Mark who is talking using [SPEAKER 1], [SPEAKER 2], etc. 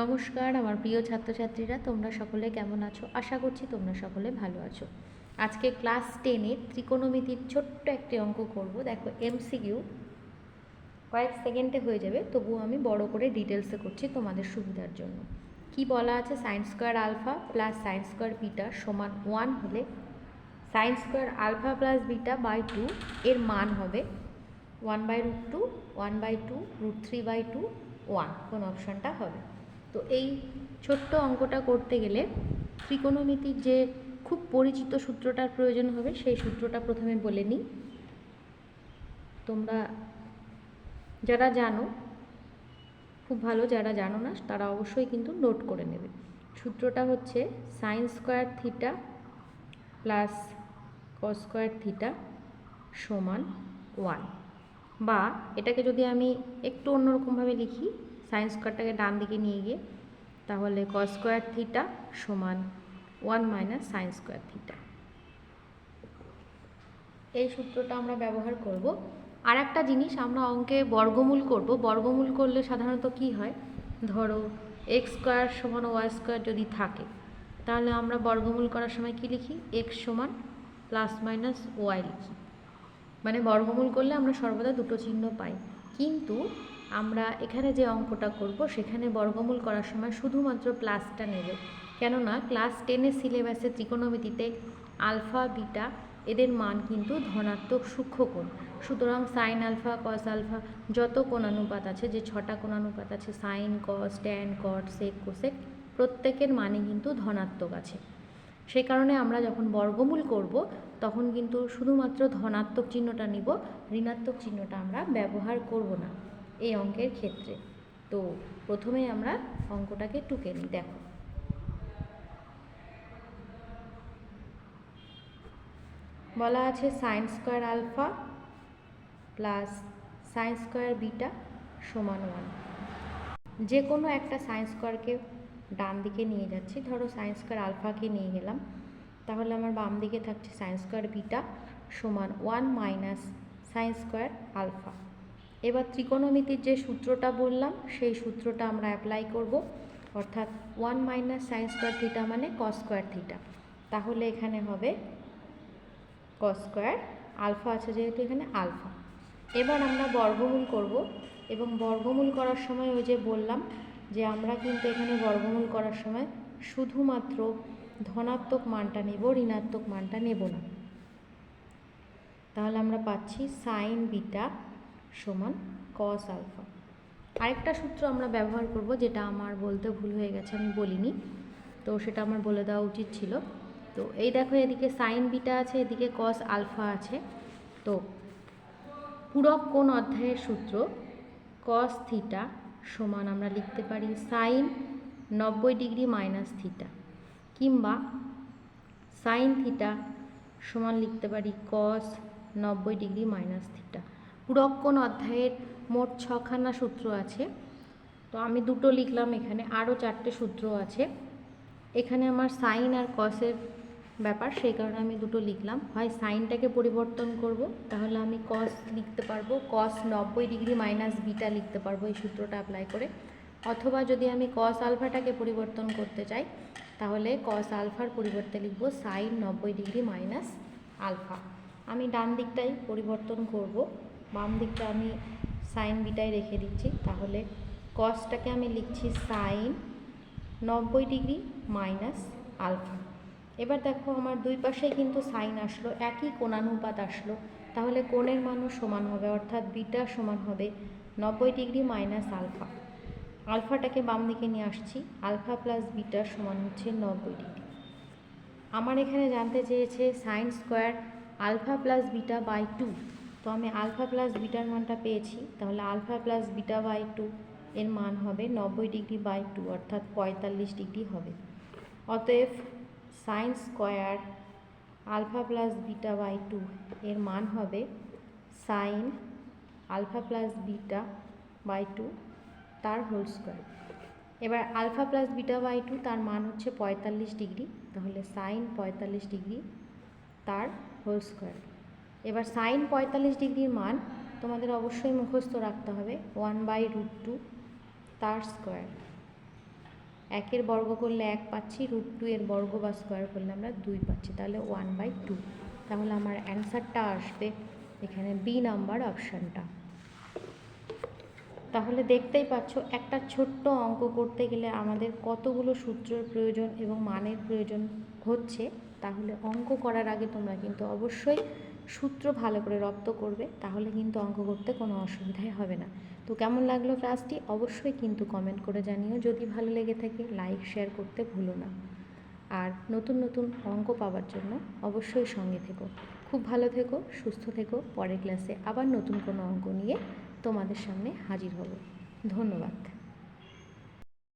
[SPEAKER 1] নমস্কার, আমার প্রিয় ছাত্রছাত্রীরা, তোমরা সকলে কেমন আছো? আশা করছি তোমরা সকলে ভালো আছো। আজকে ক্লাস টেনের ত্রিকোণমিতির ছোট্ট একটি অঙ্ক করব। দেখো এমসিকিউ কয়েক সেকেন্ডে হয়ে যাবে, তবুও আমি বড় করে ডিটেলসে করছি তোমাদের সুবিধার জন্য। কি বলা আছে? Sine square alpha plus sine square beta সমান ওয়ান হলে sine square alpha plus beta by two এর মান হবে one by root two one by two root three by two one কোন অপশানটা হবে? তো এই ছোট্ট অঙ্কটা করতে গেলে ত্রিকোণমিতির যে খুব পরিচিত সূত্রটার প্রয়োজন হবে, সেই সূত্রটা প্রথমে বলে নিই। তোমরা যারা জানো, খুব ভালো যারা জানো না, তারা অবশ্যই কিন্তু নোট করে নেবে। সূত্রটা হচ্ছে sine square theta plus cos square theta সমান ওয়ান। বা এটাকে যদি আমি একটু অন্যরকমভাবে লিখি সাইন স্কোয়ারটাকে ডান দিকে নিয়ে গিয়ে তাহলে কস স্কোয়ার থিটা সমান one minus sine square theta এই সূত্রটা আমরা ব্যবহার করব। আর একটা জিনিস আমরা অঙ্কে বর্গমূল করব। বর্গমূল করলে সাধারণত কি হয়? ধরো এক্স স্কোয়ার সমান ওয়াই স্কোয়ার যদি থাকে, তাহলে আমরা বর্গমূল করার সময় কি লিখি? এক্স সমান প্লাস মাইনাস ওয়াই লিখি। মানে বর্গমূল করলে আমরা সর্বদা দুটো চিহ্ন পাই। কিন্তু আমরা এখানে যে অঙ্কটা করব, সেখানে বর্গমূল করার সময় শুধুমাত্র প্লাসটা নেব। কেননা ক্লাস টেনের সিলেবাসে ত্রিকোণমিতিতে আলফা বিটা এদের মান কিন্তু ধনাত্মক সূক্ষ্মকোণ। সুতরাং সাইন আলফা কস আলফা যত কোণানুপাত আছে, যে ছটা কোণানুপাত আছে sine cos tan cot sec cosec প্রত্যেকের মানে কিন্তু ধনাত্মক আছে। সেই কারণে আমরা যখন বর্গমূল করব, তখন কিন্তু শুধুমাত্র ধনাত্মক চিহ্নটা নিব, ঋণাত্মক চিহ্নটা আমরা ব্যবহার করব না এই অঙ্কের ক্ষেত্রে। তো প্রথমে আমরা অঙ্কটাকে টুকে নিই, দেখো। বলা আছে sine square alpha plus sine square beta সমান ওয়ান যে কোনো একটা সাইন স্কোয়ারকে ডান দিকে নিয়ে যাচ্ছি। ধরো সাইন স্কোয়ার আলফাকে নিয়ে গেলাম। তাহলে আমার বাম দিকে থাকছে সাইন স্কোয়ার বিটা সমান one minus sine square alpha. এবার ত্রিকোণমিতির যে সূত্রটা বললাম, সেই সূত্রটা আমরা অ্যাপ্লাই করব। অর্থাৎ one minus sine square theta মানে কস স্কোয়ার থিটা তাহলে এখানে হবে কস স্কোয়ার আলফা আছে যেহেতু এখানে আলফা। এবার আমরা বর্গমূল করব এবং বর্গমূল করার সময় ওই যে বললাম যে আমরা কিন্তু এখানে বর্গমূল করার সময় শুধুমাত্র ধনাত্মক মানটা নেব, ঋণাত্মক মানটা নেব না। তাহলে আমরা পাচ্ছি সাইন বিটা সমান কস আলফা আরেকটা সূত্র আমরা ব্যবহার করব যেটা আমার বলতে ভুল হয়ে গেছে, আমি বলিনি। তো সেটা আমার বলে দেওয়া উচিত ছিল। তো এই দেখো এদিকে সাইন বিটা আছে, এদিকে কস আলফা আছে। তো পূরক কোন অধ্যায়ের সূত্র কস থিটা সমান আমরা লিখতে পারি সাইন নব্বই ডিগ্রি মাইনাস থিটা কিংবা সাইন থিটা সমান লিখতে পারি কস নব্বই ডিগ্রি মাইনাস থিটা পূরক কোন অধ্যায়ের মোট ছখানা সূত্র আছে। তো আমি দুটো লিখলাম এখানে, আরও চারটে সূত্র আছে। এখানে আমার সাইন আর কসের ব্যাপার, সেই কারণে আমি দুটো লিখলাম। হয় সাইনটাকে পরিবর্তন করব, তাহলে আমি কস লিখতে পারব কস নব্বই ডিগ্রি মাইনাস বিটা লিখতে পারব এই সূত্রটা অ্যাপ্লাই করে। অথবা যদি আমি কস আলফাটাকে পরিবর্তন করতে চাই, তাহলে কস আলফার পরিবর্তে লিখব সাইন নব্বই ডিগ্রি মাইনাস আলফা। আমি ডান দিকটাই পরিবর্তন করব, বাম দিকটা আমি সাইন বিটাই রেখে দিচ্ছি, তাহলে কসটাকে আমি লিখছি সাইন নব্বই ডিগ্রি মাইনাস আলফা। এবার দেখো আমার দুই পাশে কিন্তু সাইন আসলো, একই কোণানুপাত আসলো। তাহলে কোণের মানও সমান হবে, অর্থাৎ বিটা সমান হবে নব্বই ডিগ্রি মাইনাস আলফা। আলফাটাকে বাম দিকে নিয়ে আসছি, আলফা প্লাস বিটা সমান হচ্ছে নব্বই ডিগ্রি। আমার এখানে জানতে চেয়েছে sine square alpha plus beta by two. তো আমি আলফা প্লাস বিটার মানটা পেয়েছি, তাহলে alpha plus beta by two এর মান হবে নব্বই ডিগ্রি বাই টু, অর্থাৎ পঁয়তাল্লিশ ডিগ্রি হবে। অতএব sine square alpha plus beta by two এর মান হবে sine alpha plus beta by two তার হোল স্কোয়ার এবার alpha plus beta by two তার মান হচ্ছে পঁয়তাল্লিশ ডিগ্রি, তাহলে সাইন পঁয়তাল্লিশ ডিগ্রি তার হোল স্কোয়ার এবার সাইন পঁয়তাল্লিশ ডিগ্রির মান তোমাদের অবশ্যই মুখস্থ রাখতে হবে ওয়ান বাই রুট টু তার স্কোয়ার একের বর্গ করলে এক পাচ্ছি রুট টু এর বর্গ বা স্কোয়ার করলে আমরা দুই পাচ্ছি, তাহলে ওয়ান বাই টু তাহলে আমার অ্যান্সারটা আসবে এখানে বি নাম্বার অপশানটা তাহলে দেখতেই পাচ্ছ, একটা ছোট্ট অঙ্ক করতে গেলে আমাদের কতগুলো সূত্রের প্রয়োজন এবং মানের প্রয়োজন হচ্ছে, তাহলে অঙ্ক করার আগে তোমরা কিন্তু অবশ্যই সূত্র ভালো করে রপ্ত করবে, তাহলে কিন্তু অঙ্ক করতে কোনো অসুবিধাই হবে না। তো কেমন লাগল ক্লাসটি? অবশ্যই কিন্তু কমেন্ট করে জানিও। যদি ভালো লেগে থাকে লাইক শেয়ার করতে ভুলো না। আর নতুন নতুন অঙ্ক পাওয়ার জন্য অবশ্যই সঙ্গে থেকো। খুব ভালো থেকো, সুস্থ থেকো। পরের ক্লাসে আবার নতুন কোনো অঙ্ক নিয়ে তোমাদের সামনে হাজির হব। ধন্যবাদ।